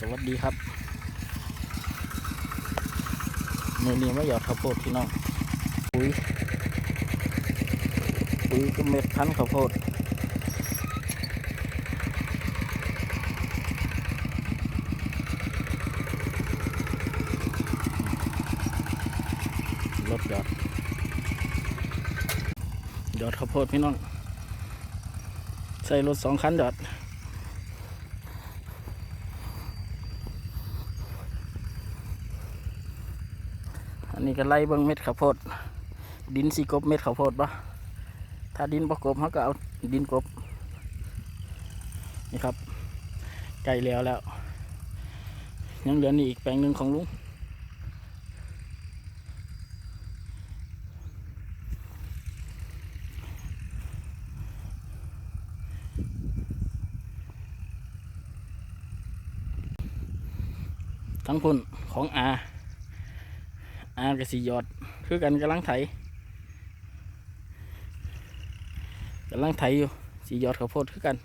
สวัสดีครับมือนี้มาหยอดข้าวโพดพี่น้องปุ๋ยปุ๋ยก็เม็ดพันธุ์ข้าวโพดรถหยอดหยอดข้าวโพดพี่น้อง ใส่รถสองคันหยอด นนี้ก็ไล่เบิ้งเม็ดข้าวโพด ดินสีกบเม็ดข้าวโพดปะถ้าดินประกบเขาก็เอาดินกบ นี่ครับใกล้แล้วแล้ว ยังเหลือนี่อีกแปลงหนึ่งของลุงทั้งพุ่นของอา อากบสีหยอด คือกันกำลังไถกำลังไถอยู่สีหยอดข้าวโพดคือกัน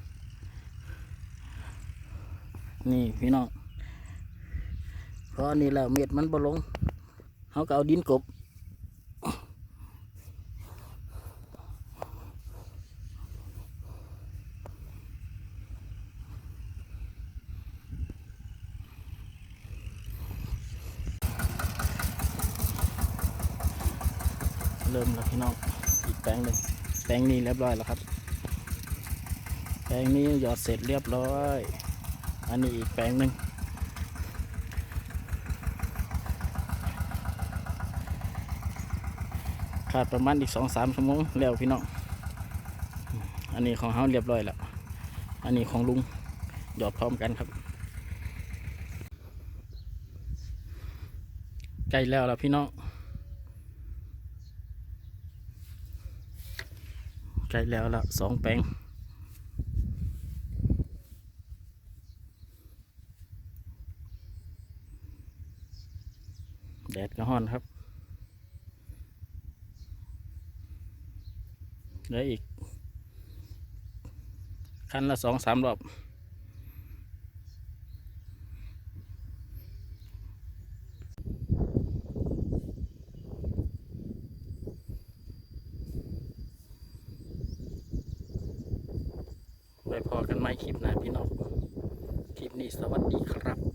นี่พี่น้องเพราะอันนี้แล้วเม็ดมันบ่ลงเขาก็เอาดินกบ เริ่มแล้วพี่น้องอีกแปลงหนึ่งแปลงนี้เรียบร้อยแล้วครับ แปลงนี้หยอดเสร็จเรียบร้อย อันนี้อีกแปลงหนึ่งขาดประมาณอีกสองสามชั่วโมงแล้วพี่น้องอันนี้ของเฮาเรียบร้อยแล้ว อันนี้ของลุงหยอดพร้อมกันครับใกล้แล้วแล้วพี่น้อง ใกล้แล้วละสองแปลงแดดก็ฮ้อนครับเหลืออีก คันละสองสามรอบ พอกันไหมคลิปหน้าพี่น้อง คลิปนี้สวัสดีครับ